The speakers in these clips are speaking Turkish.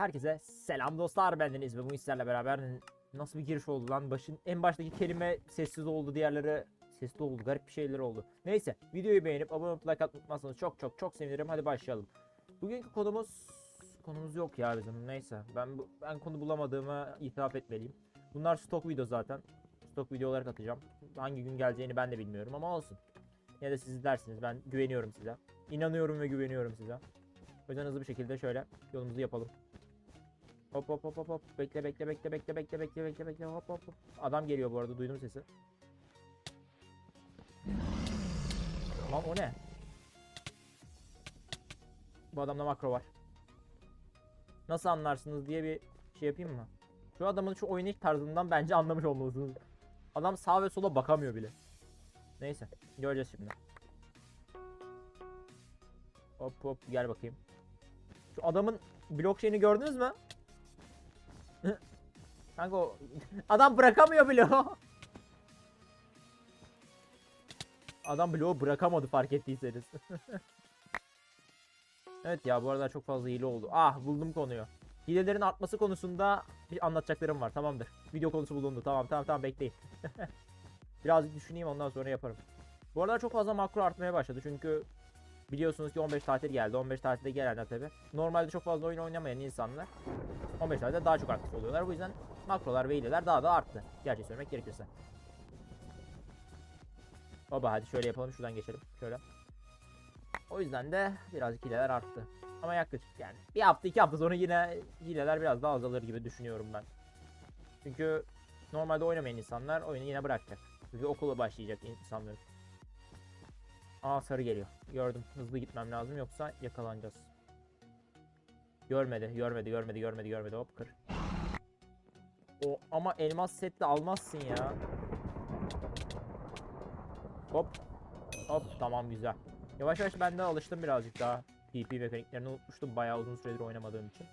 Herkese selam dostlar bendeniz ve bu sizlerle beraber nasıl bir giriş oldu lan başın en baştaki kelime sessiz oldu diğerleri sesli oldu garip bir şeyler oldu. Neyse videoyu beğenip abone olup like atmayı unutmazsanız çok çok çok sevinirim hadi başlayalım. Bugünkü konumuz konumuz yok ya bizim neyse ben bu, ben konu bulamadığıma itiraf etmeliyim. Bunlar stok video zaten stok video olarak atacağım. Hangi gün geleceğini ben de bilmiyorum ama olsun. Ya da siz izlersiniz ben güveniyorum size. İnanıyorum ve güveniyorum size. O yüzden hızlı bir şekilde şöyle yolumuzu yapalım. Hop hop hop hop hop. Bekle bekle bekle bekle bekle bekle bekle bekle hop hop hop. Adam geliyor bu arada duydum sesi. Lan o ne? Bu adamda makro var. Nasıl anlarsınız diye bir şey yapayım mı? Şu adamın şu oynayış tarzından bence anlamış olmalısınız. Adam sağa ve sola bakamıyor bile. Neyse göreceğiz şimdi. Hop hop gel bakayım. Şu adamın blok şeyini gördünüz mü? Kanka o adam bırakamıyor bloğu. Adam bloğu bırakamadı fark ettiyseniz. evet ya bu arada çok fazla hile oldu. Ah buldum konuyu. Hilelerin artması konusunda bir anlatacaklarım var tamamdır. Video konusu bulundu tamam tamam tamam bekleyin. Birazcık düşüneyim ondan sonra yaparım. Bu aralar çok fazla makro artmaya başladı çünkü Biliyorsunuz ki 15 tatil geldi. 15 tatilde gelenler tabi. Normalde çok fazla oyun oynamayan insanlar 15 tatilde daha çok aktif oluyorlar. Bu yüzden makrolar ve hileler daha da arttı. Gerçeği söylemek gerekirse. Baba hadi şöyle yapalım şuradan geçelim. Şöyle. O yüzden de birazcık hileler arttı. Ama yaklaşık yani. Bir hafta iki hafta sonra yine hileler biraz daha azalır gibi düşünüyorum ben. Çünkü normalde oynamayan insanlar oyunu yine bırakacak. Çünkü okula başlayacak insanlar. Aa sarı geliyor. Gördüm. Hızlı gitmem lazım yoksa yakalanacağız. Görmedi, görmedi, görmedi, görmedi, görmedi. Hop kır. O ama elmas setle almazsın ya. Hop. Hop tamam güzel. Yavaş yavaş ben de alıştım birazcık daha. PP mekaniklerini unutmuştum bayağı uzun süredir oynamadığım için.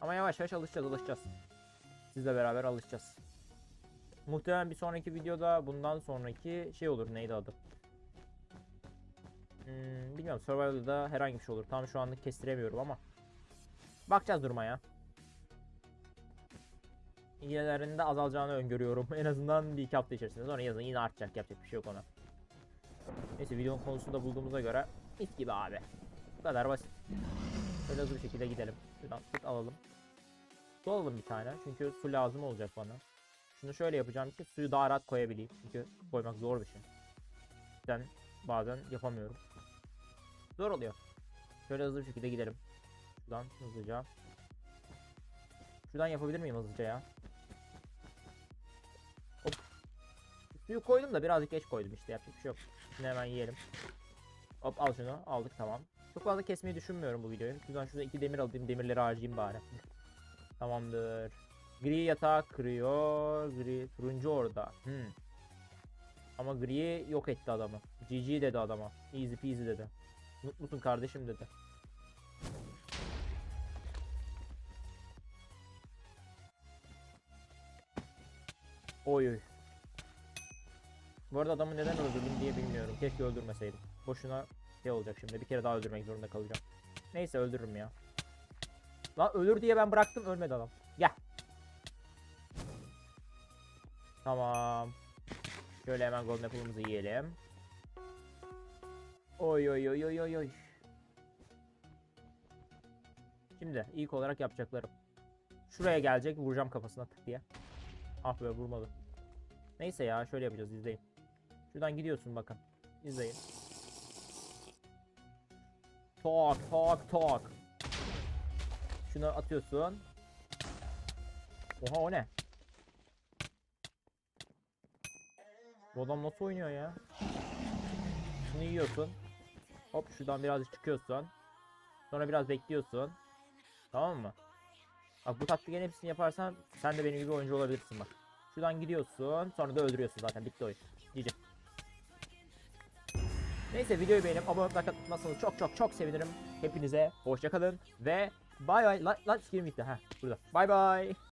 Ama yavaş yavaş alışacağız, alışacağız. Sizle beraber alışacağız. Muhtemelen bir sonraki videoda bundan sonraki şey olur neydi adı? Hmm, bilmiyorum Survival'da herhangi bir şey olur. Tam şu anlık kestiremiyorum ama. Bakacağız duruma ya. Hilelerin de azalacağını öngörüyorum. En azından bir iki hafta içerisinde. Sonra yazın yine artacak. Yapacak bir şey yok ona. Neyse videonun konusunu da bulduğumuza göre mis gibi abi. Bu kadar basit. Böyle hızlı bir şekilde gidelim. Şuradan tık alalım. Su alalım bir tane. Çünkü su lazım olacak bana. Şunu şöyle yapacağım ki suyu daha rahat koyabileyim. Çünkü koymak zor bir şey. Ben bazen yapamıyorum. Zor oluyor. Şöyle hızlı bir şekilde gidelim. Şuradan hızlıca. Şuradan yapabilir miyim hızlıca ya? Hop. Suyu koydum da birazcık geç koydum işte yapacak bir şey yok. Şimdi hemen yiyelim. Hop al şunu aldık tamam. Çok fazla kesmeyi düşünmüyorum bu videoyu. Şuradan şurada iki demir alayım demirleri harcayayım bari. Tamamdır. Gri yatağı kırıyor. Gri turuncu orada. Hmm. Ama griyi yok etti adamı. GG dedi adama. Easy peasy dedi. Mutlusun kardeşim dedi. Oy oy. Bu arada adamı neden öldürdüm diye bilmiyorum. Keşke öldürmeseydim. Boşuna şey olacak şimdi. Bir kere daha öldürmek zorunda kalacağım. Neyse öldürürüm ya. Lan ölür diye ben bıraktım ölmedi adam. Gel. Tamam. Şöyle hemen golden apple'ımızı yiyelim. Oy oy oy oy oy oy. Şimdi ilk olarak yapacaklarım. Şuraya gelecek vuracağım kafasına tık diye. Ah be vurmadı. Neyse ya şöyle yapacağız izleyin. Şuradan gidiyorsun bakın. İzleyin. Tok tok tok. Şunu atıyorsun. Oha o ne? Bu adam nasıl oynuyor ya? Şunu yiyorsun. Hop şuradan birazcık çıkıyorsun. Sonra biraz bekliyorsun. Tamam mı? Bak bu taktiklerin hepsini yaparsan sen de benim gibi oyuncu olabilirsin bak. Şuradan gidiyorsun. Sonra da öldürüyorsun zaten. Bitti oyun. GG. Neyse videoyu beğenip abone olmayı unutmazsanız çok çok çok sevinirim. Hepinize hoşçakalın ve bay bay. Lan skin bitti. Ha burada. Bay bay.